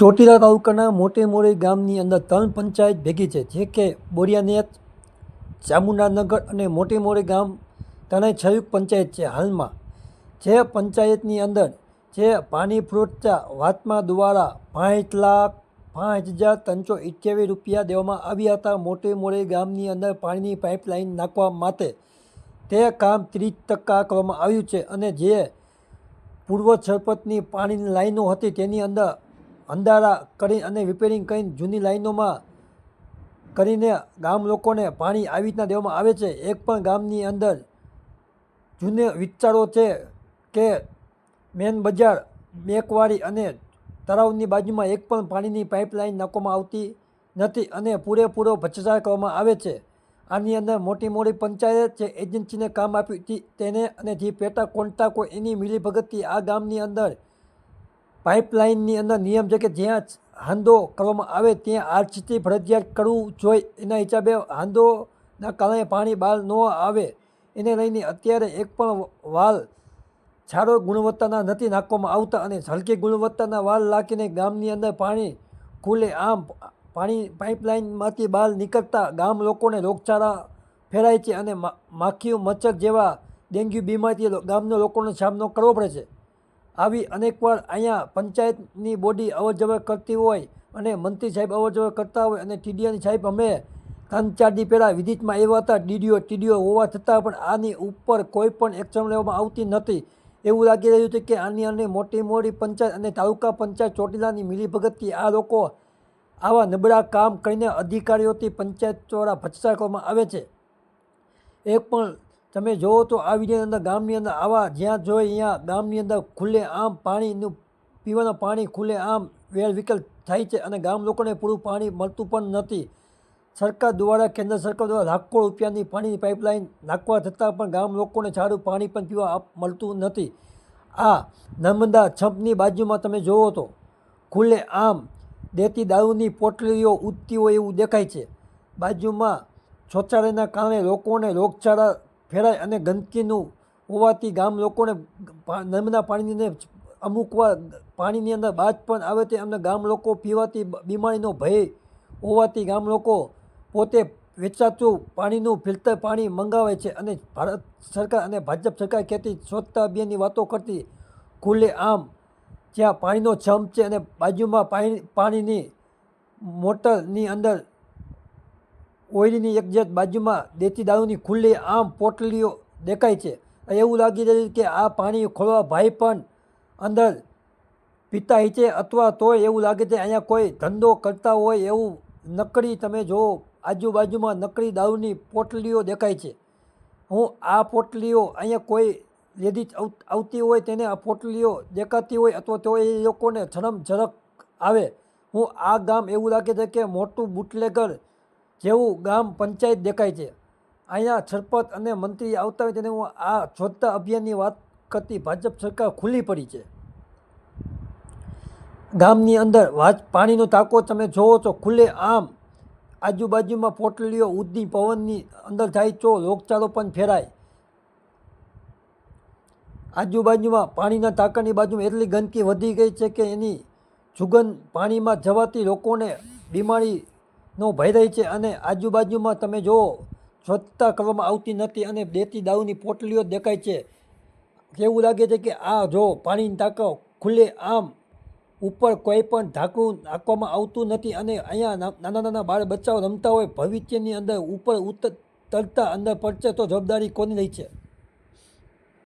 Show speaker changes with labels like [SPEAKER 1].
[SPEAKER 1] ચોટીલા તાલુકાના મોટે મોરી ગામની અંદર ત્રણ પંચાયત ભેગી છે, જે કે બોરિયાનેત, ચામુંડાનગર અને મોટે મોરી ગામ ત્રણેય સંયુક્ત પંચાયત છે. હાલમાં જે પંચાયતની અંદર જે પાણી પુરવઠા વાતમાં દ્વારા પાંચ લાખ પાંચ હજાર ત્રણસો અઠ્યાવીસ રૂપિયા દેવામાં આવ્યા હતા. મોટે મોરે ગામની અંદર પાણીની પાઇપલાઇન નાખવા માટે તે કામ ત્રીસ ટકા કરવામાં આવ્યું છે અને જે પૂર્વ સરપંચની પાણીની લાઈનો હતી તેની અંદર અંધારા કરી અને રિપેરિંગ કરીને જૂની લાઈનોમાં કરીને ગામ લોકોને પાણી આવી રીતના દેવામાં આવે છે. એક પણ ગામની અંદર જૂને વિચારો છે કે મેન બજાર બેકવાડી અને તળાવની બાજુમાં એક પણ પાણીની પાઇપલાઇન નાખવામાં આવતી નથી અને પૂરેપૂરો ભ્રષ્ટાચાર કરવામાં આવે છે. આની અંદર મોટી મોટી પંચાયત જે એજન્સીને કામ આપ્યું તેને અને જે પેટા કોન્ટ્રાકો એની મિલીભગતથી આ ગામની અંદર પાઇપલાઇનની અંદર નિયમ છે કે જ્યાં હાંદો કરવામાં આવે ત્યાં આરસીસી ફરજિયાત કરવું જોઈએ. એના હિસાબે હાંદોના કારણે પાણી બહાર ન આવે. એને લઈને અત્યારે એક પણ વાલ છાડો ગુણવત્તાના નથી નાખવામાં આવતા અને હલકી ગુણવત્તાના વાલ નાખીને ગામની અંદર પાણી ખુલે આમ પાણી પાઇપલાઇનમાંથી બહાર નીકળતા ગામ લોકોને રોગચાળા ફેરાય છે અને માખીઓ મચ્છર જેવા ડેન્ગ્યુ બીમારીથી ગામના લોકોનો સામનો કરવો પડે છે. આવી અનેકવાર અહીંયા પંચાયતની બોડી અવર જવર કરતી હોય અને મંત્રી સાહેબ અવર જવર કરતા હોય અને ટીડીઓની સાહેબ અમે ત્રણ ચાર પહેલાં વિદિતમાં આવ્યા હતા, ડીડીઓ, ટીડીઓ હોવા છતાં પણ આની ઉપર કોઈ પણ એક્શન લેવામાં આવતી નથી. એવું લાગી રહ્યું છે કે આની અંદર મોટી મોટી પંચાયત અને તાલુકા પંચાયત ચોટીલાની મિલીભગતથી આ લોકો આવા નબળા કામ કરીને અધિકારીઓથી પંચાયત દ્વારા ભ્રષ્ટાચાર કરવામાં આવે છે. એક પણ તમે જોવો તો આ વિડીયોની અંદર ગામની અંદર આવા જ્યાં જોઈએ અહીંયા ગામની અંદર ખુલ્લે આમ પાણીનું, પીવાનું પાણી ખુલ્લે આમ વેર વિકલ થાય છે અને ગામ લોકોને પૂરું પાણી મળતું પણ નથી. સરકાર દ્વારા, કેન્દ્ર સરકાર દ્વારા લાખો રૂપિયાની પાણીની પાઇપલાઇન નાખવા છતાં પણ ગામ લોકોને સારું પાણી પણ પીવા મળતું નથી. આ નર્મદા છંપની બાજુમાં તમે જોવો તો ખુલ્લે આમ દેતી દારૂની પોટલીઓ ઉડતી હોય એવું દેખાય છે. બાજુમાં શૌચાલયના કારણે લોકોને રોગચાળા ફેલાય અને ગંદકીનું હોવાથી ગામ લોકોને નર્મદા પાણીને અમુક વાર પાણીની અંદર બાજ પણ આવે તે અમને ગામ લોકો પીવાથી બીમારીનો ભય હોવાથી ગામ લોકો પોતે વેચાતું પાણીનું ફિલ્ટર પાણી મંગાવે છે અને ભારત સરકાર અને ભાજપ સરકાર કહેતી સ્વચ્છતા અભિયાનની વાતો કરતી ખુલ્લે આમ જ્યાં પાણીનો છમ છે અને બાજુમાં પાણી, પાણીની મોટરની અંદર ઓઇલની એક જત બાજુમાં દેતી દારૂની ખુલ્લી આમ પોટલીઓ દેખાય છે. એવું લાગી રહ્યું કે આ પાણી ખોલવા ભાઈ પણ અંદર પીતા છે અથવા તોય એવું લાગે છે અહીંયા કોઈ ધંધો કરતા હોય એવું નકરી તમે જુઓ. આજુબાજુમાં નકરી દારૂની પોટલીઓ દેખાય છે. હું આ પોટલીઓ અહીંયા કોઈ લેડીઝ આવ- આવતી હોય તેને આ પોટલીઓ દેખાતી હોય અથવા તો એ લોકોને ઝરમ ઝરક આવે. હું આ ગામ એવું લાગે છે કે મોટું બુટલેગર જેવું ગામ પંચાયત દેખાય છે. અહીંયા સરપંચ અને મંત્રી આવતા હોય તેને હું આ સ્વચ્છતા અભિયાનની વાત કરતી ભાજપ સરકાર ખુલ્લી પડી છે. ગામની અંદર વાજ પાણીનો ટાંકો તમે જોવો છો ખુલ્લે આમ આજુબાજુમાં પોટલીઓ ઉદની પવનની અંદર જાય તો રોગચાળો પણ ફેરાય. આજુબાજુમાં પાણીના ટાંકાની બાજુમાં એટલી ગંદકી વધી ગઈ છે કે એની સુગંધ પાણીમાં જવાથી લોકોને બીમારીનો ભય રહી છે અને આજુબાજુમાં તમે જુઓ સ્વચ્છતા કરવામાં આવતી નથી અને દેતી દારૂની પોટલીઓ દેખાય છે. એવું લાગે છે કે આ જો પાણીની ટાંકો ખુલ્લે આમ ઉપર કોઈ પણ ઢાંકણું નાખવામાં આવતું નથી અને અહીંયા નાના નાના બાળ બચ્ચાઓ રમતા હોય, ભવિષ્યની અંદર ઉપર ઉતર તરતા અંદર પડશે તો જવાબદારી કોની રહી છે?